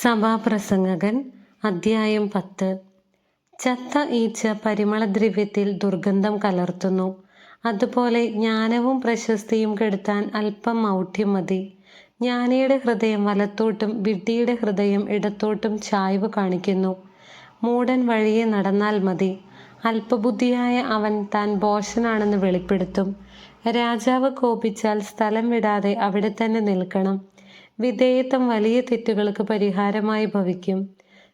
സഭാപ്രസംഗകൻ അദ്ധ്യായം പത്ത്. ചത്ത ഈച്ച പരിമളദ്രവ്യത്തിൽ ദുർഗന്ധം കലർത്തുന്നു. അതുപോലെ ജ്ഞാനവും പ്രശസ്തിയും കെടുത്താൻ അല്പം മൗഢ്യം മതി. ജ്ഞാനിയുടെ ഹൃദയം വലത്തോട്ടും വിഡ്ഢിയുടെ ഹൃദയം ഇടത്തോട്ടും ചായ്വ് കാണിക്കുന്നു. മൂടൻ വഴിയെ നടന്നാൽ മതി. അല്പബുദ്ധിയായ അവൻ താൻ ബോഷനാണെന്ന് വെളിപ്പെടുത്തും. രാജാവ് കോപിച്ചാൽ സ്ഥലം വിടാതെ അവിടെ തന്നെ നിൽക്കണം. വിധേയത്വം വലിയ തെറ്റുകൾക്ക് പരിഹാരമായി ഭവിക്കും.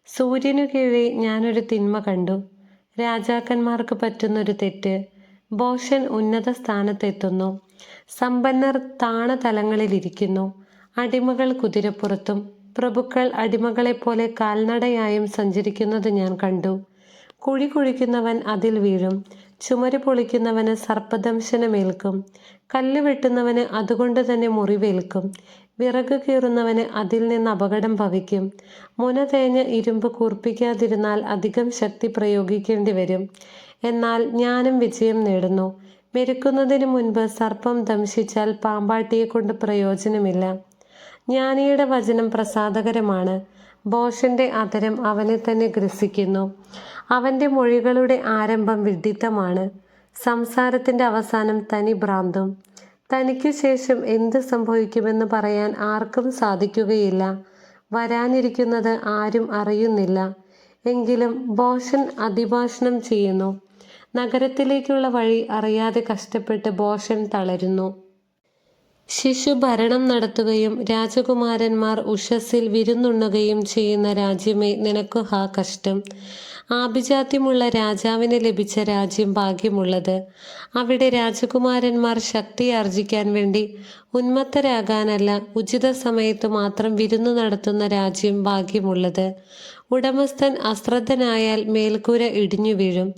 സൂര്യനു കീഴെ ഞാനൊരു തിന്മ കണ്ടു. രാജാക്കന്മാർക്ക് പറ്റുന്നൊരു തെറ്റ്. ബോഷൻ ഉന്നത സ്ഥാനത്തെത്തുന്നു. സമ്പന്നർ താണ തലങ്ങളിലിരിക്കുന്നു അടിമകൾ കുതിരപ്പുറത്തും പ്രഭുക്കൾ അടിമകളെപ്പോലെ കാൽനടയായും സഞ്ചരിക്കുന്നത് ഞാൻ കണ്ടു. കുഴി കുഴിക്കുന്നവൻ അതിൽ വീഴും. ചുമര് പൊളിക്കുന്നവന് സർപ്പദംശനമേൽക്കും. കല്ല് വെട്ടുന്നവന് അതുകൊണ്ട് തന്നെ മുറിവേൽക്കും. വിറക് കീറുന്നവന് അതിൽ നിന്ന് അപകടം ഭവിക്കും. മുന തേഞ്ഞ് ഇരുമ്പ് കൂർപ്പിക്കാതിരുന്നാൽ അധികം ശക്തി പ്രയോഗിക്കേണ്ടി വരും. എന്നാൽ ഞാനും വിജയം നേടുന്നു. മെരുക്കുന്നതിന് മുൻപ് സർപ്പം ദംശിച്ചാൽ പാമ്പാട്ടിയെ കൊണ്ട് പ്രയോജനമില്ല. ജ്ഞാനിയുടെ വചനം പ്രസാദകരമാണ്. ബോഷന്റെ അതരം അവനെ തന്നെ ഗ്രസിക്കുന്നു. അവന്റെ മൊഴികളുടെ ആരംഭം വിഡിത്തമാണ്. സംസാരത്തിന്റെ അവസാനം തനി ഭ്രാന്തും. തനിക്കു ശേഷം എന്ത് സംഭവിക്കുമെന്ന് പറയാൻ ആർക്കും സാധിക്കുകയില്ല. വരാനിരിക്കുന്നത് ആരും അറിയുന്നില്ല. എങ്കിലും ബോഷൻ അതിഭാഷണം ചെയ്യുന്നു. നഗരത്തിലേക്കുള്ള വഴി അറിയാതെ കഷ്ടപ്പെട്ട് ബോഷൻ തളരുന്നു. ശിശു ഭരണം നടത്തുകയും രാജകുമാരന്മാർ ഉഷസ്സിൽ വിരുന്നുണ്ണുകയും ചെയ്യുന്ന രാജ്യമേ നിനക്കു ഹാ കഷ്ടം. ആഭിജാത്യമുള്ള രാജാവിന് ലഭിച്ച രാജ്യം ഭാഗ്യമുള്ളത്. അവിടെ രാജകുമാരന്മാർ ശക്തി ആർജിക്കാൻ വേണ്ടി ഉന്മത്തരാകാനല്ല ഉചിത സമയത്ത് മാത്രം വിരുന്നു നടത്തുന്ന രാജ്യം ഭാഗ്യമുള്ളത്. ഉടമസ്ഥൻ അശ്രദ്ധനായാൽ മേൽക്കൂര ഇടിഞ്ഞു വീഴും.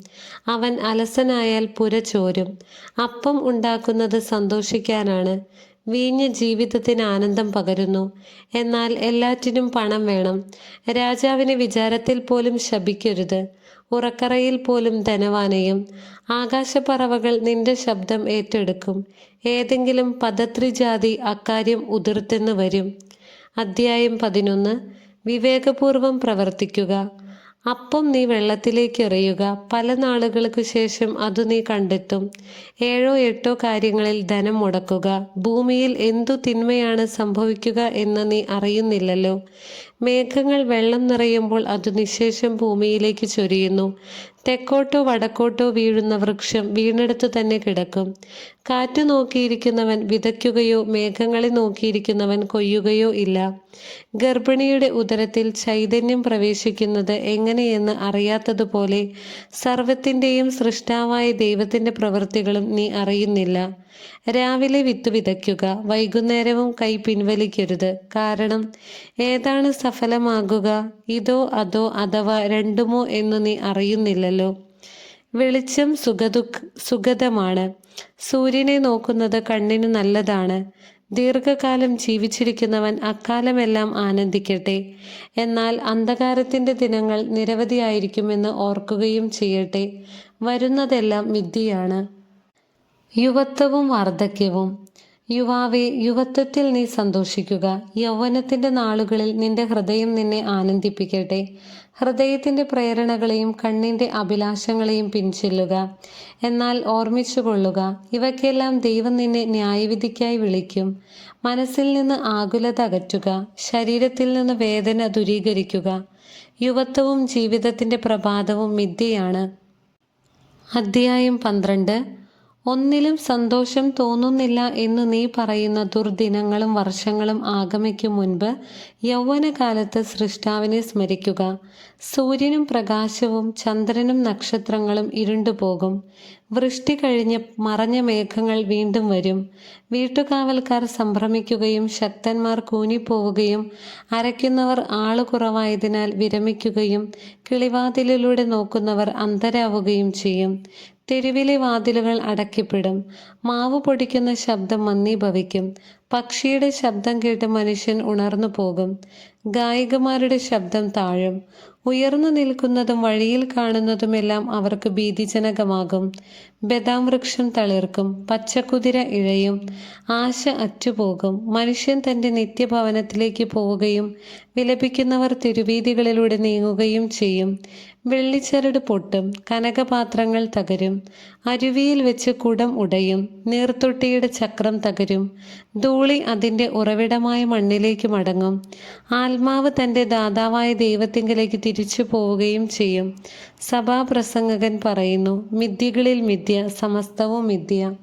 അവൻ അലസനായാൽ പുര ചോരും. അപ്പം ഉണ്ടാക്കുന്നത് സന്തോഷിക്കാനാണ്. വീഞ്ഞ് ജീവിതത്തിന് ആനന്ദം പകരുന്നു. എന്നാൽ എല്ലാറ്റിനും പണം വേണം. രാജാവിനെ വിചാരത്തിൽ പോലും ശപിക്കരുത്. ഉറക്കറയിൽ പോലും ധനവാനയും. ആകാശപ്പറവകൾ നിന്റെ ശബ്ദം ഏറ്റെടുക്കും. ഏതെങ്കിലും പദത്രിജാതി അക്കാര്യം ഉതിർത്തെന്ന് വരും. അദ്ധ്യായം പതിനൊന്ന്. വിവേകപൂർവം പ്രവർത്തിക്കുക. അപ്പം നീ വെള്ളത്തിലേക്ക് എറിയുക പല നാളുകൾക്ക് ശേഷം അതു നീ കണ്ടെത്തും. ഏഴോ എട്ടോ കാര്യങ്ങളിൽ ധനം മുടക്കുക. ഭൂമിയിൽ എന്തു തിന്മയാണ് സംഭവിക്കുക എന്ന് നീ അറിയുന്നില്ലല്ലോ. മേഘങ്ങൾ വെള്ളം നിറയുമ്പോൾ അത് നിശേഷം ഭൂമിയിലേക്ക് ചൊരിയുന്നു. തെക്കോട്ടോ വടക്കോട്ടോ വീഴുന്ന വൃക്ഷം വീണെടുത്തു തന്നെ കിടക്കും. കാറ്റ് നോക്കിയിരിക്കുന്നവൻ വിതയ്ക്കുകയോ മേഘങ്ങളെ നോക്കിയിരിക്കുന്നവൻ കൊയ്യുകയോ ഇല്ല. ഗർഭിണിയുടെ ഉദരത്തിൽ ചൈതന്യം പ്രവേശിക്കുന്നത് എങ്ങനെയെന്ന് അറിയാത്തതുപോലെ സർവത്തിന്റെയും സൃഷ്ടാവായ ദൈവത്തിന്റെ പ്രവൃത്തികളും നീ അറിയുന്നില്ല. രാവിലെ വിത്ത് വിതയ്ക്കുക വൈകുന്നേരവും കൈ പിൻവലിക്കരുത്. കാരണം ഏതാണ് സഫലമാകുക? ഇതോ അതോ അഥവാ രണ്ടുമോ എന്ന് നീ അറിയുന്നില്ലല്ലോ വെളിച്ചം സുഖദുഃഖ സുഗതമാണ് സൂര്യനെ നോക്കുന്നത് കണ്ണിന് നല്ലതാണ്. ദീർഘകാലം ജീവിച്ചിരിക്കുന്നവൻ അക്കാലമെല്ലാം ആനന്ദിക്കട്ടെ. എന്നാൽ അന്ധകാരത്തിന്റെ ദിനങ്ങൾ നിരവധിയായിരിക്കുമെന്ന് ഓർക്കുകയും ചെയ്യട്ടെ. വരുന്നതെല്ലാം വിദ്യയാണ് യുവത്വവും വാർദ്ധക്യവും. യുവാവെ യുവത്വത്തിൽ നീ സന്തോഷിക്കുക. യൗവനത്തിന്റെ നാളുകളിൽ നിന്റെ ഹൃദയം നിന്നെ ആനന്ദിപ്പിക്കട്ടെ. ഹൃദയത്തിന്റെ പ്രേരണകളെയും കണ്ണിന്റെ അഭിലാഷങ്ങളെയും പിൻചെല്ലുക. എന്നാൽ ഓർമ്മിച്ചുകൊള്ളുക ഇവയ്ക്കെല്ലാം ദൈവം നിന്നെ ന്യായവിധിക്കായി വിളിക്കും. മനസ്സിൽ നിന്ന് ആകുലത അകറ്റുക ശരീരത്തിൽ നിന്ന് വേദന ദൂരീകരിക്കുക. യുവത്വവും ജീവിതത്തിന്റെ പ്രഭാതവും മിഥ്യയാണ്. അധ്യായം പന്ത്രണ്ട്. ഒന്നിലും സന്തോഷം തോന്നുന്നില്ല എന്ന് നീ പറയുന്ന ദുർദിനങ്ങളും വർഷങ്ങളും ആഗമിക്കും മുൻപ് യൗവനകാലത്ത് സൃഷ്ടാവിനെ സ്മരിക്കുക. സൂര്യനും പ്രകാശവും ചന്ദ്രനും നക്ഷത്രങ്ങളും ഇരുണ്ടുപോകും. വൃഷ്ടി കഴിഞ്ഞ് മറഞ്ഞ മേഘങ്ങൾ വീണ്ടും വരും. വീട്ടുകാവൽക്കാർ സംഭ്രമിക്കുകയും ശക്തന്മാർ കൂനിപ്പോവുകയും അരയ്ക്കുന്നവർ ആൾ കുറവായതിനാൽ വിരമിക്കുകയും കിളിവാതിലിലൂടെ നോക്കുന്നവർ അന്തരാവുകയും ചെയ്യും. തെരുവിലെ വാതിലുകൾ അടക്കിപ്പെടും മാവ് പൊടിക്കുന്ന ശബ്ദം മന്ദീഭവിക്കും. പക്ഷിയുടെ ശബ്ദം കേട്ട് മനുഷ്യൻ ഉണർന്നു പോകും. ഗായികമാരുടെ ശബ്ദം താഴും. ഉയർന്നു നിൽക്കുന്നതും വഴിയിൽ കാണുന്നതുമെല്ലാം അവർക്ക് ഭീതിജനകമാകും. ബദാം വൃക്ഷം തളിർക്കും പച്ചക്കുതിര ഇഴയും ആശ അറ്റുപോകും മനുഷ്യൻ തന്റെ നിത്യഭവനത്തിലേക്ക് പോവുകയും വിലപിക്കുന്നവർ തിരുവീതികളിലൂടെ നീങ്ങുകയും ചെയ്യും. വെള്ളിച്ചരട് പൊട്ടും കനകപാത്രങ്ങൾ തകരും അരുവിയിൽ വെച്ച് കുടം ഉടയും നീർത്തൊട്ടിയുടെ ചക്രം തകരും ധൂളി അതിന്റെ ഉറവിടമായ മണ്ണിലേക്ക് മടങ്ങും ആത്മാവ് തന്റെ ദാതാവായ ദൈവത്തിങ്കിലേക്ക് തിരിച്ചു പോവുകയും ചെയ്യും. സഭാപ്രസംഗകൻ പറയുന്നു മിഥ്യകളിൽ മിഥ്യ സമസ്തവും മിഥ്യ.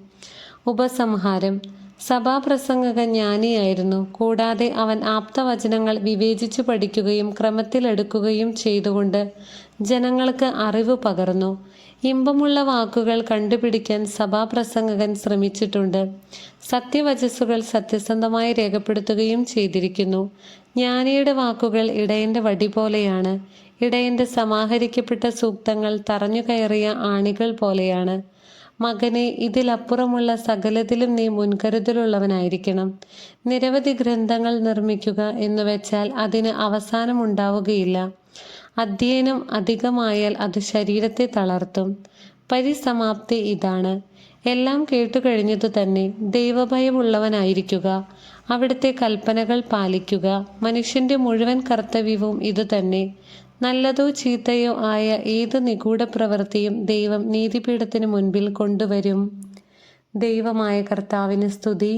ഉപസംഹാരം സഭാപ്രസംഗകൻ ജ്ഞാനിയായിരുന്നു കൂടാതെ അവൻ ആപ്തവചനങ്ങൾ വിവേചിച്ചു പഠിക്കുകയും ക്രമത്തിലെടുക്കുകയും ചെയ്തുകൊണ്ട് ജനങ്ങൾക്ക് അറിവ് പകർന്നു. ഇമ്പമുള്ള വാക്കുകൾ കണ്ടുപിടിക്കാൻ സഭാപ്രസംഗകൻ ശ്രമിച്ചിട്ടുണ്ട്. സത്യവചസ്സുകൾ സത്യസന്ധമായി രേഖപ്പെടുത്തുകയും ചെയ്തിരിക്കുന്നു. ജ്ഞാനിയുടെ വാക്കുകൾ ഇടയന്റെ വടി പോലെയാണ്. ഇടയന്റെ സമാഹരിക്കപ്പെട്ട സൂക്തങ്ങൾ തറഞ്ഞു കയറിയ ആണികൾ പോലെയാണ്. മകനെ ഇതിലപ്പുറമുള്ള സകലത്തിലും നീ മുൻകരുതലുള്ളവനായിരിക്കണം. നിരവധി ഗ്രന്ഥങ്ങൾ നിർമ്മിക്കുക എന്ന് വെച്ചാൽ അതിന് അവസാനമുണ്ടാവുകയില്ല. അധ്യയനം അധികമായാൽ അത് ശരീരത്തെ തളർത്തും. പരിസമാപ്തി ഇതാണ്. എല്ലാം കേട്ടുകഴിഞ്ഞതു തന്നെ ദൈവഭയമുള്ളവനായിരിക്കുക. അവിടുത്തെ കൽപ്പനകൾ പാലിക്കുക. മനുഷ്യന്റെ മുഴുവൻ കർത്തവ്യവും ഇതുതന്നെ. നല്ലതോ ചീത്തയോ ആയ ഏത് നിഗൂഢ പ്രവൃത്തിയും ദൈവം നീതിപീഠത്തിന് മുൻപിൽ കൊണ്ടുവരും. ദൈവമായ കർത്താവിന് സ്തുതി.